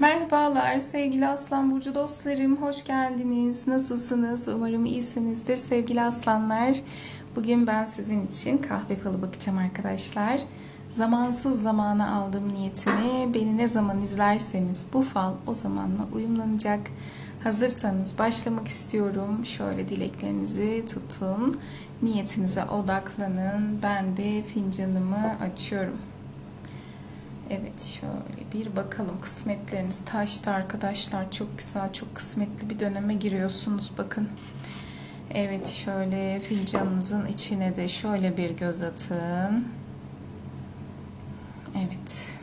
Merhabalar sevgili Aslan Burcu dostlarım. Hoş geldiniz. Nasılsınız? Umarım iyisinizdir sevgili aslanlar. Bugün ben sizin için kahve falı bakacağım arkadaşlar. Zamansız zamana aldım niyetimi. Beni ne zaman izlerseniz bu fal o zamanla uyumlanacak. Hazırsanız başlamak istiyorum. Şöyle dileklerinizi tutun. Niyetinize odaklanın. Ben de fincanımı açıyorum. Evet şöyle bir bakalım kısmetleriniz taştı arkadaşlar çok güzel çok kısmetli bir döneme giriyorsunuz bakın. Evet şöyle fincanınızın içine de şöyle bir göz atın. Evet.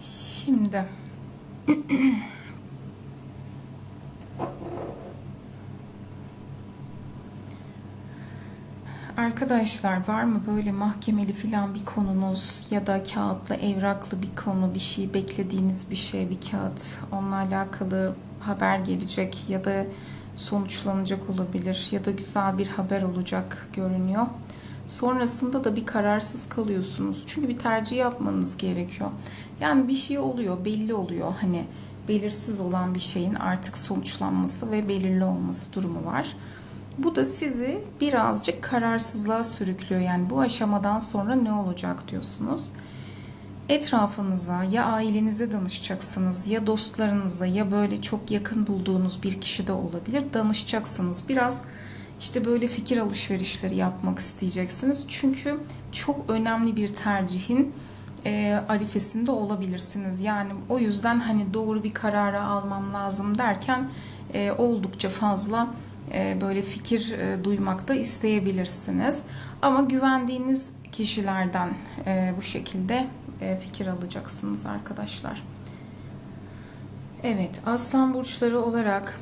Şimdi Arkadaşlar var mı böyle mahkemeli filan bir konunuz ya da kağıtla evraklı bir konu bir şey beklediğiniz bir şey bir kağıt onunla alakalı haber gelecek ya da sonuçlanacak olabilir ya da güzel bir haber olacak görünüyor. Sonrasında da bir kararsız kalıyorsunuz. Çünkü bir tercih yapmanız gerekiyor. Yani bir şey oluyor, belli oluyor. Hani belirsiz olan bir şeyin artık sonuçlanması ve belirli olması durumu var. Bu da sizi birazcık kararsızlığa sürüklüyor. Yani bu aşamadan sonra ne olacak diyorsunuz. Etrafınıza ya ailenize danışacaksınız ya dostlarınıza ya böyle çok yakın bulduğunuz bir kişi de olabilir. Danışacaksınız. Biraz işte böyle fikir alışverişleri yapmak isteyeceksiniz. Çünkü çok önemli bir tercihin e, arifesinde olabilirsiniz. Yani o yüzden hani doğru bir karara almam lazım derken e, oldukça fazla böyle fikir e, duymak da isteyebilirsiniz. Ama güvendiğiniz kişilerden e, bu şekilde fikir alacaksınız arkadaşlar. Evet, aslan burçları olarak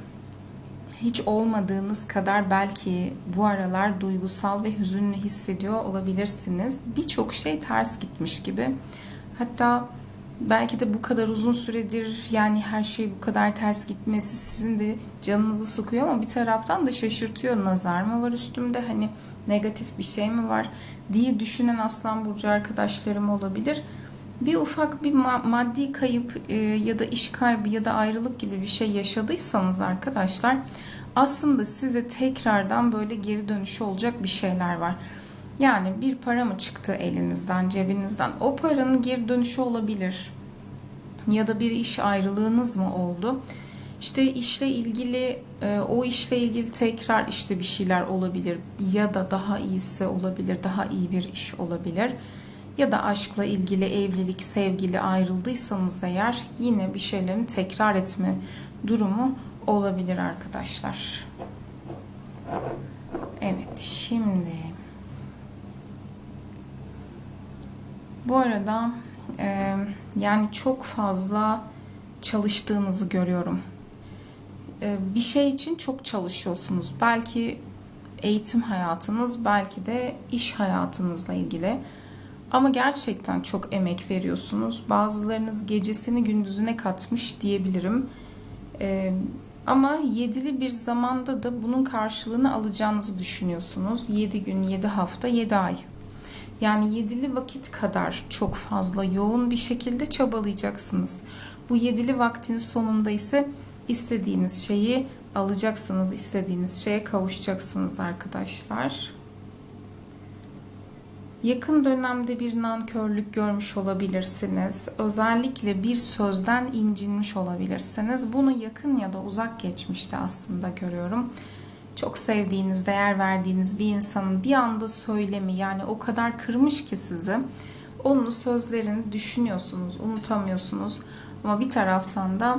hiç olmadığınız kadar belki bu aralar duygusal ve hüzünlü hissediyor olabilirsiniz. Birçok şey ters gitmiş gibi. Hatta belki de bu kadar uzun süredir yani her şey bu kadar ters gitmesi sizin de canınızı sıkıyor ama bir taraftan da şaşırtıyor. Nazar mı var üstümde hani negatif bir şey mi var diye düşünen aslan burcu arkadaşlarım olabilir. Bir ufak bir maddi kayıp e, ya da iş kaybı ya da ayrılık gibi bir şey yaşadıysanız arkadaşlar aslında size tekrardan böyle geri dönüşü olacak bir şeyler var. Yani bir para mı çıktı elinizden, cebinizden? O paranın geri dönüşü olabilir. Ya da bir iş ayrılığınız mı oldu? İşte işle ilgili, e, o işle ilgili tekrar işte bir şeyler olabilir. Ya da daha iyisi olabilir, daha iyi bir iş olabilir. Ya da aşkla ilgili evlilik, sevgili ayrıldıysanız eğer yine bir şeylerin tekrar etme durumu olabilir arkadaşlar. Evet, şimdi Bu arada e, yani çok fazla çalıştığınızı görüyorum. E, bir şey için çok çalışıyorsunuz. Belki eğitim hayatınız, belki de iş hayatınızla ilgili. Ama gerçekten çok emek veriyorsunuz. Bazılarınız gecesini gündüzüne katmış diyebilirim. Ee, ama yedili bir zamanda da bunun karşılığını alacağınızı düşünüyorsunuz. 7 gün, 7 hafta, 7 ay. Yani yedili vakit kadar çok fazla yoğun bir şekilde çabalayacaksınız. Bu yedili vaktin sonunda ise istediğiniz şeyi alacaksınız, istediğiniz şeye kavuşacaksınız arkadaşlar. Yakın dönemde bir nankörlük görmüş olabilirsiniz. Özellikle bir sözden incinmiş olabilirsiniz. Bunu yakın ya da uzak geçmişte aslında görüyorum çok sevdiğiniz, değer verdiğiniz bir insanın bir anda söylemi yani o kadar kırmış ki sizi onun sözlerini düşünüyorsunuz, unutamıyorsunuz ama bir taraftan da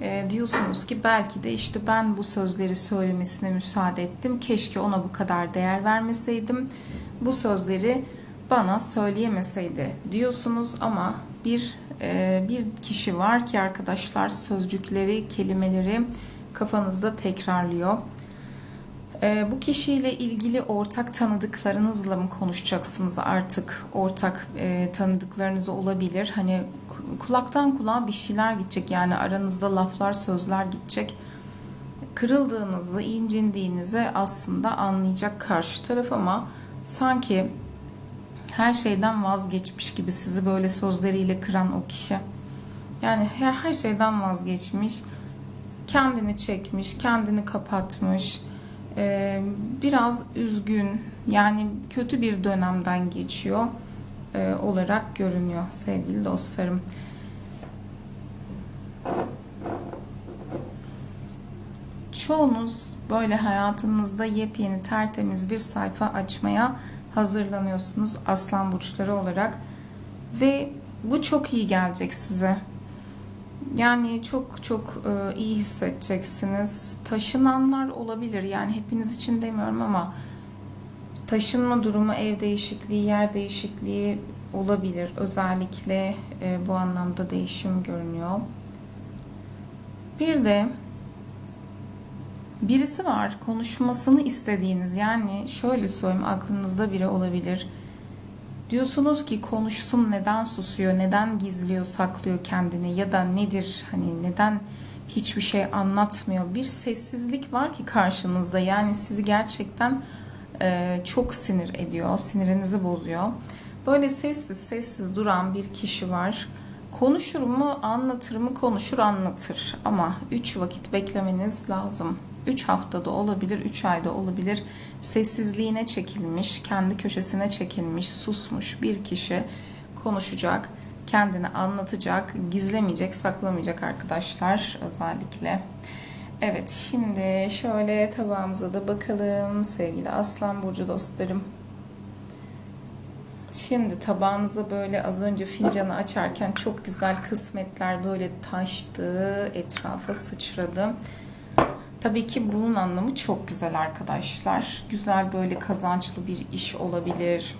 e, diyorsunuz ki belki de işte ben bu sözleri söylemesine müsaade ettim. Keşke ona bu kadar değer vermeseydim. Bu sözleri bana söyleyemeseydi diyorsunuz ama bir e, bir kişi var ki arkadaşlar sözcükleri, kelimeleri kafanızda tekrarlıyor. E, bu kişiyle ilgili ortak tanıdıklarınızla mı konuşacaksınız artık? Ortak e, tanıdıklarınız olabilir. Hani kulaktan kulağa bir şeyler gidecek. Yani aranızda laflar, sözler gidecek. Kırıldığınızı, incindiğinizi aslında anlayacak karşı taraf ama sanki her şeyden vazgeçmiş gibi sizi böyle sözleriyle kıran o kişi. Yani her, her şeyden vazgeçmiş. Kendini çekmiş, kendini kapatmış. Ee, biraz üzgün, yani kötü bir dönemden geçiyor e, olarak görünüyor sevgili dostlarım. Çoğunuz böyle hayatınızda yepyeni tertemiz bir sayfa açmaya hazırlanıyorsunuz aslan burçları olarak ve bu çok iyi gelecek size. Yani çok çok e, iyi hissedeceksiniz. Taşınanlar olabilir. Yani hepiniz için demiyorum ama taşınma durumu, ev değişikliği, yer değişikliği olabilir. Özellikle e, bu anlamda değişim görünüyor. Bir de birisi var konuşmasını istediğiniz yani şöyle söyleyeyim aklınızda biri olabilir. Diyorsunuz ki konuşsun neden susuyor, neden gizliyor, saklıyor kendini ya da nedir hani neden hiçbir şey anlatmıyor. Bir sessizlik var ki karşınızda yani sizi gerçekten e, çok sinir ediyor, sinirinizi bozuyor. Böyle sessiz sessiz duran bir kişi var. Konuşur mu, anlatır mı, konuşur, anlatır. Ama 3 vakit beklemeniz lazım. 3 haftada olabilir, 3 ayda olabilir. Sessizliğine çekilmiş, kendi köşesine çekilmiş, susmuş bir kişi konuşacak, kendini anlatacak, gizlemeyecek, saklamayacak arkadaşlar özellikle. Evet, şimdi şöyle tabağımıza da bakalım sevgili Aslan Burcu dostlarım. Şimdi tabağınıza böyle az önce fincanı açarken çok güzel kısmetler böyle taştı, etrafa sıçradı. Tabii ki bunun anlamı çok güzel arkadaşlar. Güzel böyle kazançlı bir iş olabilir.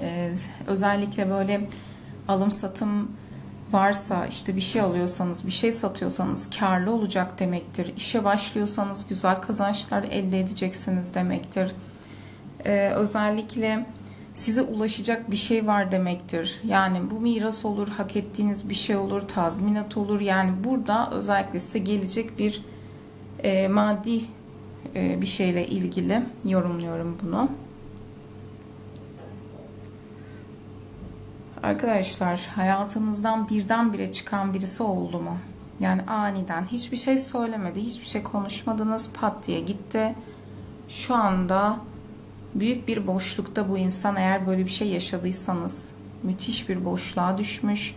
Ee, özellikle böyle alım satım varsa işte bir şey alıyorsanız, bir şey satıyorsanız karlı olacak demektir. İşe başlıyorsanız güzel kazançlar elde edeceksiniz demektir. Ee, özellikle size ulaşacak bir şey var demektir. Yani bu miras olur, hak ettiğiniz bir şey olur, tazminat olur. Yani burada özellikle size gelecek bir e, maddi e, bir şeyle ilgili yorumluyorum bunu. Arkadaşlar hayatınızdan birdenbire çıkan birisi oldu mu? Yani aniden hiçbir şey söylemedi, hiçbir şey konuşmadınız, pat diye gitti. Şu anda büyük bir boşlukta bu insan eğer böyle bir şey yaşadıysanız müthiş bir boşluğa düşmüş.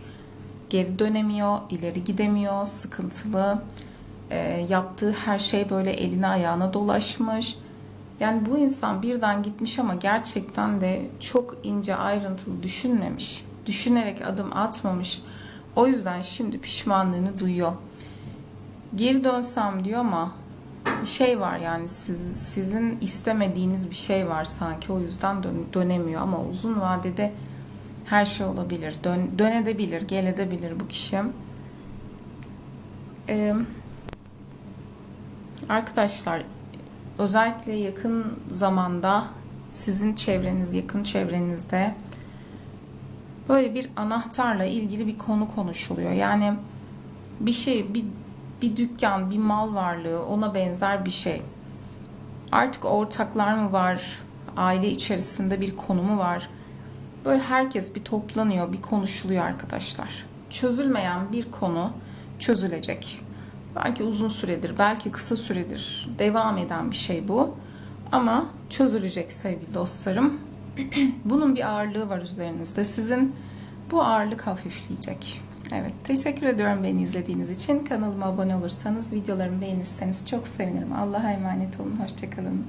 Geri dönemiyor, ileri gidemiyor, sıkıntılı. E, yaptığı her şey böyle eline ayağına dolaşmış. Yani bu insan birden gitmiş ama gerçekten de çok ince ayrıntılı düşünmemiş. Düşünerek adım atmamış. O yüzden şimdi pişmanlığını duyuyor. Geri dönsem diyor ama bir şey var yani siz, sizin istemediğiniz bir şey var sanki o yüzden dön, dönemiyor ama uzun vadede her şey olabilir. Dön, dönebilir, gelebilir bu kişi. Ee, arkadaşlar özellikle yakın zamanda sizin çevreniz, yakın çevrenizde böyle bir anahtarla ilgili bir konu konuşuluyor. Yani bir şey, bir bir dükkan, bir mal varlığı, ona benzer bir şey. Artık ortaklar mı var? Aile içerisinde bir konumu var? Böyle herkes bir toplanıyor, bir konuşuluyor arkadaşlar. Çözülmeyen bir konu çözülecek. Belki uzun süredir, belki kısa süredir devam eden bir şey bu. Ama çözülecek sevgili dostlarım. Bunun bir ağırlığı var üzerinizde. Sizin bu ağırlık hafifleyecek. Evet, teşekkür ediyorum beni izlediğiniz için. Kanalıma abone olursanız, videolarımı beğenirseniz çok sevinirim. Allah'a emanet olun, hoşçakalın.